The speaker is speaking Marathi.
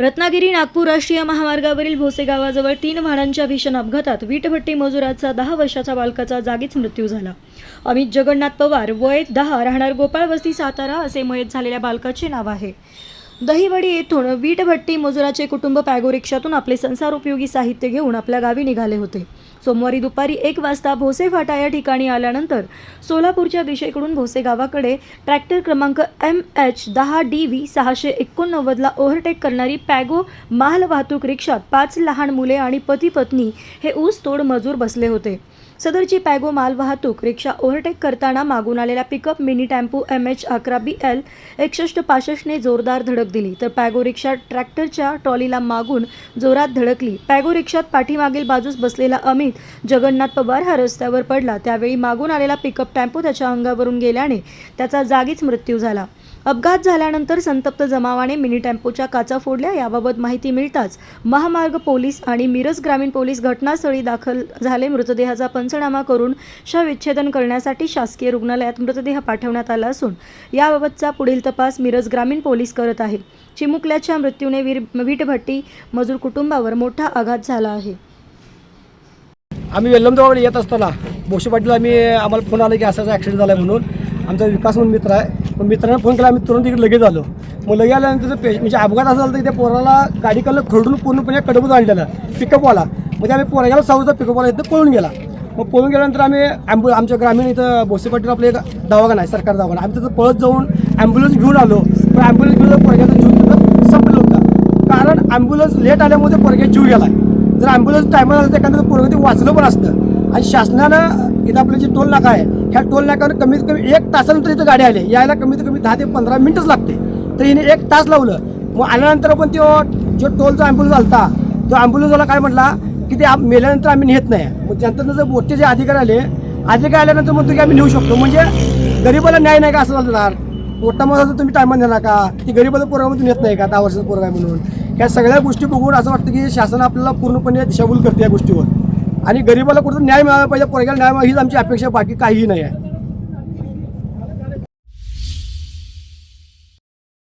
रत्नागिरी नागपूर राष्ट्रीय महामार्गावरील भोसे गावाजवळ तीन वाहनांच्या भीषण अपघातात वीटभट्टी मजुराचा दहा वर्षाचा बालकाचा जागीच मृत्यू झाला. अमित जगन्नाथ पवार वय दहा राहणार गोपाळ वस्ती सातारा असे मयत झालेल्या बालकाचे नाव आहे. दहिवडी येथून वीटभट्टी मजुराचे कुटुंब पॅगो रिक्षातून आपले संसार उपयोगी साहित्य घेऊन आपल्या गावी निघाले होते. सोमवारी दुपारी एक वाजता भोसे फाटा या ठिकाणी आल्यानंतर सोलापूरच्या दिशेकडून भोसे गावाकडे ट्रॅक्टर क्रमांक एम एच दहा डी व्ही सहाशे एकोणनव्वदला ओव्हरटेक करणारी पॅगो माल वाहतूक रिक्षात पाच लहान मुले आणि पती पत्नी हे ऊस तोड मजूर बसले होते. सदरची पॅगो माल वाहतूक रिक्षा ओव्हरटेक करताना मागून आलेला pickup mini tempo M H अकरा बी एल एकसष्ट पासष्टने जोरदार धडक दिली. तर पॅगो रिक्षा ट्रॅक्टरच्या ट्रॉलीला मागून जोरात धडकली. पॅगो रिक्षात पाठीमागील बाजूस बसलेला अमित जगन्नाथ पवार हा रस्त्यावर पडला. त्यावेळी मागून आलेला पिकअप टेम्पो त्याच्या अंगावरून गेल्याने त्याचा जागीच मृत्यू झाला. अपघात झाल्यानंतर संतप्त जमावाने मिनी टेम्पोच्या काचा फोडल्या. याबाबत माहिती मिळताच महामार्ग पोलीस आणि मिरज ग्रामीण पोलीस घटनास्थळी दाखल झाले. मृतदेहाचा पण पंचनामा करून शवविच्छेदन करण्यासाठी शासकीय रुग्णालयात मृतदेह पाठवण्यात आला असून याबाबतचा पुढील तपास मिरज ग्रामीण पोलीस करत आहे. चिमुकल्याच्या मृत्यूने वीर वीटभट्टी मजूर कुटुंबावर मोठा आघात झाला आहे. आम्ही वेल्लमजवळ येत असताना बोशे पाटील आम्ही आम्हाला फोन आला की असा ॲक्सिडेंट झाला आहे म्हणून. आमचा विकास म्हणून मित्र आहे. मग मित्रांना फोन केला आम्ही तुरंत तिकडे लगेच आलो. मग लगेच आल्यानंतर पे म्हणजे अपघात असा झाला तर त्या पोराला गाडी कल खरडून पूर्णपणे कडबूत आणलेला पिकअपवाला म्हणजे आम्ही पोराला सावरचा पिकअपवाला इथं पळून गेला. मग पळून गेल्यानंतर आम्ही ॲम्बु आमच्या ग्रामीण इथं बोसे आपलं एक दवाखाना आहे सरकार दवाखाना. आम्ही तिथं पळत जाऊन ॲम्ब्युलन्स घेऊन आलो. पण ॲम्ब्युलन्स घेऊन परग्याचा जीव तिथं संपलं होतं. कारण ॲम्ब्युलन्स लेट आल्यामुळे पोरग्या जीव गेला जर ॲम्ब्युलन्स टायमाला असतं एखादं पोरगं ते वाचलं पण असतं. आणि शासनानं इथं आपलं जे टोल नाका आहे ह्या टोल नाक्यावर कमीत कमी एक तासानंतर इथं गाडी आली. यायला कमीत कमी दहा ते पंधरा मिनिटच लागते. तर हिने एक तास लावलं. मग आल्यानंतर पण तो जो टोलचा ॲम्ब्युलन्स आलता तो ॲम्ब्युलन्सवाला काय म्हटला की ते मेल्यानंतर आम्ही नेत नाही. मग त्यानंतर जर मोठे जे अधिकारी आले अधिकारी आल्यानंतर म्हणतो की आम्ही नेऊ शकतो. म्हणजे गरीबाला न्याय नाही का असं झालं मोठा मोठा जर तुम्ही टायमात नेला का? की गरीबाचं पोरगामधून नेत नाही का? दहा वर्षाचा पोरगा आहे म्हणून. ह्या सगळ्या गोष्टी बघून असं वाटतं की शासन आपल्याला पूर्णपणे दिशाभूल करते या गोष्टीवर. आणि गरीबाला कुठं न्याय मिळाला पाहिजे पोरग्याला न्याय मिळाला हीच आमची अपेक्षा बाकी काहीही नाही आहे.